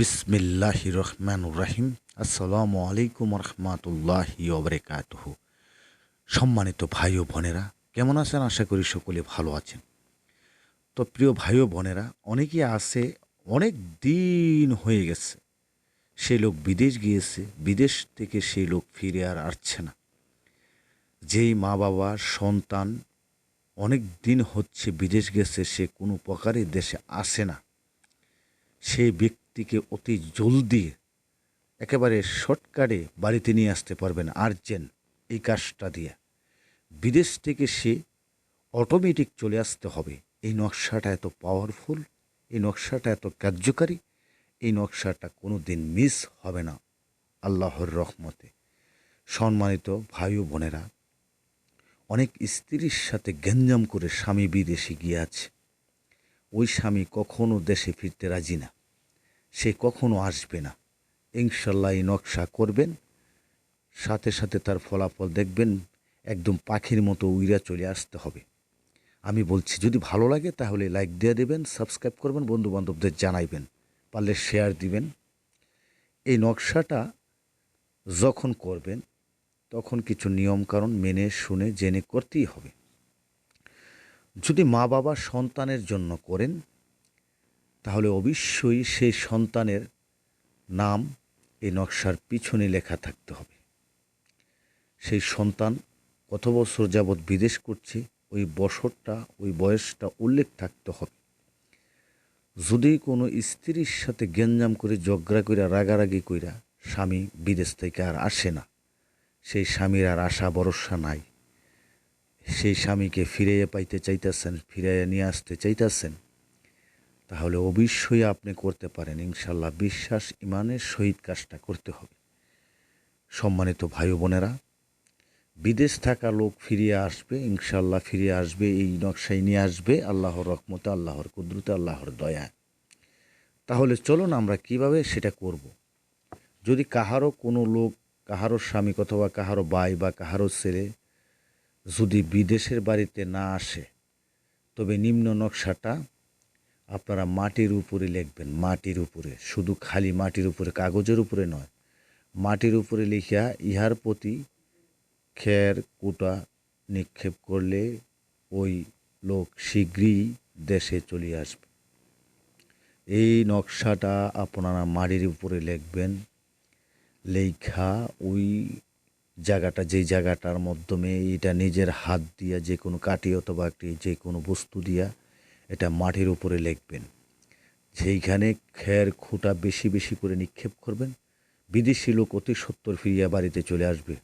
বিসমিল্লাহ রহমান রাহিম। আসসালামু আলাইকুম রহমাতুল্লাহ ওবরেকাতহ সম্মানিত ভাই ও বোনেরা, কেমন আছেন? আশা করি সকলে ভালো আছেন। তো প্রিয় ভাই ও বোনেরা অনেকেই আছে, অনেক দিন হয়ে গেছে, সেই লোক বিদেশ গিয়েছে, বিদেশ থেকে সেই লোক ফিরে আর আসছে না। যেই মা বাবার সন্তান অনেক দিন হচ্ছে বিদেশ গেছে, সে কোনো প্রকারে দেশে আসে না। সেই ব্যক্তিকে অতি জলদি একেবারে শর্টকাটে বাড়িতে নিয়ে আসতে পারবেন আর্জেন্ট এই কাজটা দিয়ে বিদেশ থেকে সে অটোমেটিক চলে আসতে হবে। এই নকশাটা এত পাওয়ারফুল এই নকশাটা এত কার্যকারী, এই নকশাটা কোনো দিন মিস হবে না আল্লাহর রহমতে। সম্মানিত ভাই বোনেরা, অনেক স্ত্রীর সাথে গ্যাঞ্জাম করে স্বামী বিদেশে গিয়ে আছে। ওই স্বামী কখনো দেশে ফিরতে রাজি না। সে কখনো আসবে না। ইনশাল্লাহ এই নকশা করবেন। সাথে সাথে তার ফলাফল দেখবেন। একদম পাখির মতো উইরা চলে আসতে হবে। আমি বলছি, যদি ভালো লাগে তাহলে লাইক দিয়ে দেবেন সাবস্ক্রাইব করবেন বন্ধু বান্ধবদের জানাইবেন। পারলে শেয়ার দিবেন। এই নকশাটা যখন করবেন, তখন কিছু নিয়মকানুন মেনে শুনে জেনে করতেই হবে। যদি মা বাবা সন্তানের জন্য করেন তাহলে অবশ্যই সেই সন্তানের নাম এই নকশার পিছনে লেখা থাকতে হবে। সেই সন্তান কত বছর যাবৎ বিদেশ করছে, ওই বছরটা, ওই বয়সটা উল্লেখ থাকতে হবে। যদি কোনো স্ত্রীর সাথে গ্যাঞ্জাম করে, ঝগড়া কইরা, রাগারাগি কইরা স্বামী বিদেশ থেকে আর আসে না, সেই স্বামীর আর আশা, ভরসা নাই। সেই স্বামীকে ফিরাইয়া পাইতে চাইতেছেন, ফিরাইয়া নিয়ে আসতে চাইতেছেন তাহলে অবশ্যই আপনি করতে পারেন। ইনশাল্লাহ বিশ্বাস, ইমানের সহিত কাজটা করতে হবে। সম্মানিত ভাই বোনেরা, বিদেশ থাকা লোক ফিরিয়ে আসবে ইনশাল্লাহ ফিরিয়ে আসবে, এই নকশায় নিয়ে আসবে, আল্লাহর রহমতে, আল্লাহর কুদরতে, আল্লাহর দয়া তাহলে চলুন আমরা কীভাবে সেটা করব। যদি কাহারও কোনো লোক, কাহারও স্বামী অথবা কাহারও ভাই বা কাহারও ছেলে যদি বিদেশের বাড়িতে না আসে, তবে নিম্ন নকশাটা আপনারা মাটির উপরে লিখবেন, মাটির উপরে। শুধু খালি মাটির উপরে, কাগজের উপরে নয়। মাটির উপরে লিখিয়া ইহার প্রতি খের, কুটা নিক্ষেপ করলে ওই লোক শীঘ্রই দেশে চলে আসবে। এই নকশাটা আপনারা মাটির উপরে লিখবেন। লেখা ওই জায়গাটা, যেই জায়গাটার মাধ্যমে এটা নিজের হাত দিয়া, যে কোনো কাঠি অথবা একটি যে কোনো বস্তু দিয়া এটা মাটির উপরে লেখবেন। সেইখানে খের খুঁটা বেশি বেশি করে নিক্ষেপ করবেন, বিদেশি লোক অতি সত্তর ফিরিয়া বাড়িতে চলে আসবে।